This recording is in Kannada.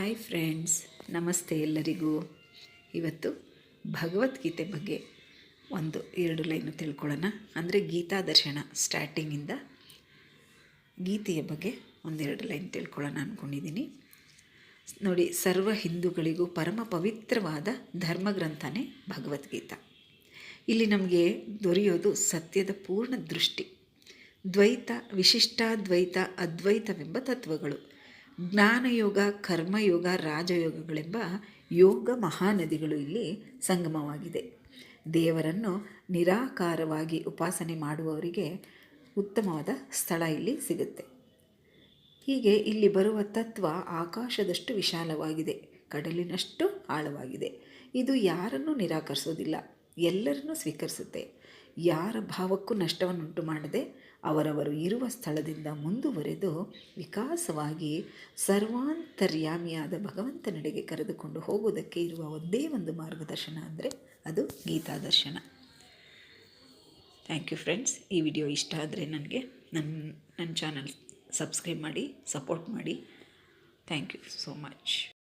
ಹಾಯ್ ಫ್ರೆಂಡ್ಸ್, ನಮಸ್ತೆ ಎಲ್ಲರಿಗೂ. ಇವತ್ತು ಭಗವದ್ಗೀತೆ ಬಗ್ಗೆ ಒಂದು ಎರಡು ಲೈನು ತಿಳ್ಕೊಳ್ಳೋಣ. ಅಂದರೆ ಗೀತಾ ದರ್ಶನ ಸ್ಟಾರ್ಟಿಂಗಿಂದ ಗೀತೆಯ ಬಗ್ಗೆ ಒಂದೆರಡು ಲೈನ್ ತಿಳ್ಕೊಳ್ಳೋಣ ಅಂದ್ಕೊಂಡಿದ್ದೀನಿ ನೋಡಿ, ಸರ್ವ ಹಿಂದೂಗಳಿಗೂ ಪರಮ ಪವಿತ್ರವಾದ ಧರ್ಮಗ್ರಂಥನೇ ಭಗವದ್ಗೀತಾ. ಇಲ್ಲಿ ನಮಗೆ ದೊರೆಯೋದು ಸತ್ಯದ ಪೂರ್ಣ ದೃಷ್ಟಿ. ದ್ವೈತ, ವಿಶಿಷ್ಟಾದ್ವೈತ, ಅದ್ವೈತವೆಂಬ ತತ್ವಗಳು. ಜ್ಞಾನಯೋಗ, ಕರ್ಮಯೋಗ, ರಾಜಯೋಗಗಳೆಂಬ ಯೋಗ ಮಹಾನದಿಗಳು ಇಲ್ಲಿ ಸಂಗಮವಾಗಿದೆ. ದೇವರನ್ನು ನಿರಾಕಾರವಾಗಿ ಉಪಾಸನೆ ಮಾಡುವವರಿಗೆ ಉತ್ತಮವಾದ ಸ್ಥಳ ಇಲ್ಲಿ ಸಿಗುತ್ತೆ. ಹೀಗೆ ಇಲ್ಲಿ ಬರುವ ತತ್ವ ಆಕಾಶದಷ್ಟು ವಿಶಾಲವಾಗಿದೆ, ಕಡಲಿನಷ್ಟು ಆಳವಾಗಿದೆ. ಇದು ಯಾರನ್ನೂ ನಿರಾಕರಿಸೋದಿಲ್ಲ, ಎಲ್ಲರನ್ನೂ ಸ್ವೀಕರಿಸುತ್ತೆ. ಯಾರ ಭಾವಕ್ಕೂ ನಷ್ಟವನ್ನುಂಟು ಮಾಡದೆ ಅವರವರು ಇರುವ ಸ್ಥಳದಿಂದ ಮುಂದುವರೆದು ವಿಕಾಸವಾಗಿ ಸರ್ವಾಂತರ್ಯಾಮಿಯಾದ ಭಗವಂತನೆಡೆಗೆ ಕರೆದುಕೊಂಡು ಹೋಗುವುದಕ್ಕೆ ಇರುವ ಒಂದೇ ಒಂದು ಮಾರ್ಗದರ್ಶನ ಅಂದರೆ ಅದು ಗೀತಾ ದರ್ಶನ. ಥ್ಯಾಂಕ್ ಯು ಫ್ರೆಂಡ್ಸ್ ಈ ವಿಡಿಯೋ ಇಷ್ಟ ಆದರೆ ನನಗೆ ನನ್ನ ನನ್ನ ಚಾನಲ್ ಸಬ್ಸ್ಕ್ರೈಬ್ ಮಾಡಿ ಸಪೋರ್ಟ್ ಮಾಡಿ. Thank you so much